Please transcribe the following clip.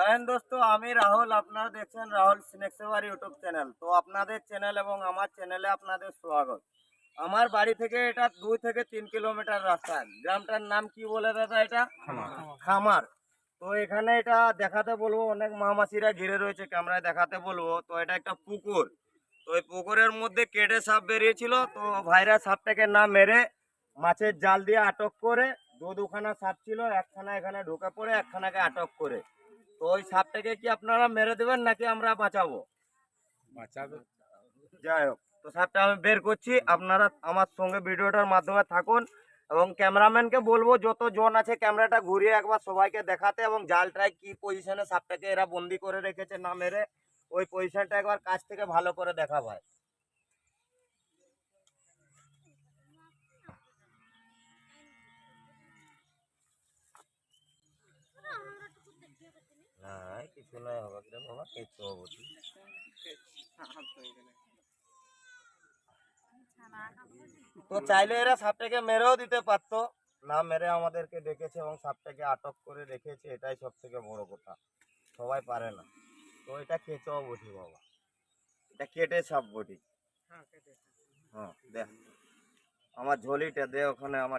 জয় হিন্দ দোস্ত আমি রাহুল আপনারা দেখছেন রাহুল স্নেকসেভার ইউটিউব চ্যানেল। তো আপনাদের চ্যানেল এবং আমার চ্যানেলে আপনাদের স্বাগত। আমার বাড়ি থেকে এটা দুই থেকে তিন কিলোমিটার রাস্তা। গ্রামটার নাম কি বলে দাদা এটা? খামার। তো এখানে এটা দেখাতে বলব অনেক মামাসিরা ঘিরে রয়েছে ক্যামেরায় দেখাতে বলব। তো এটা একটা পুকুর। তো এই পুকুরের মধ্যে কেটে সাপ বেরিয়েছিল। তো ভাইরা সাপটাকে না মেরে মাছের জাল দিয়ে আটক করে দু দুখানা সাপ ছিল। একখানা এখানে ঢুকে পড়ে একখানাকে আটক সাপটাকে কি আপনারা মেরে দেবেন নাকি আমরা বাঁচাবো? বাঁচাবে। যাই হোক তো সাপটা আমি বের করছি। আপনারা আমার সঙ্গে ভিডিওটার মাধ্যমে থাকুন এবং ক্যামেরাম্যানকে বলব যত জন আছে ক্যামেরাটা ঘুরিয়ে একবার সবাইকে দেখাতে এবং জালটায় কি পজিশনে সাপটাকে এরা বন্দি করে রেখেছে না মেরে ওই পজিশনটা একবার কাছ থেকে ভালো করে দেখা ভাই না কিছু নয় হবে রে বাবা? কিছু হব তো চাইলে এরা সাপটাকে মেরেও দিতে পারতো। না মেরে আমাদেরকে ডেকেছে এবং সাপটাকে আটক করে রেখেছে এটাই সব থেকে বড় কথা। সবাই পারে না। তো এটা কেঁচো বটি বাবা। এটা কেটে সাপ বটি। হ্যাঁ দেখ। আমার ঝোলিটা দে ওখানে আমার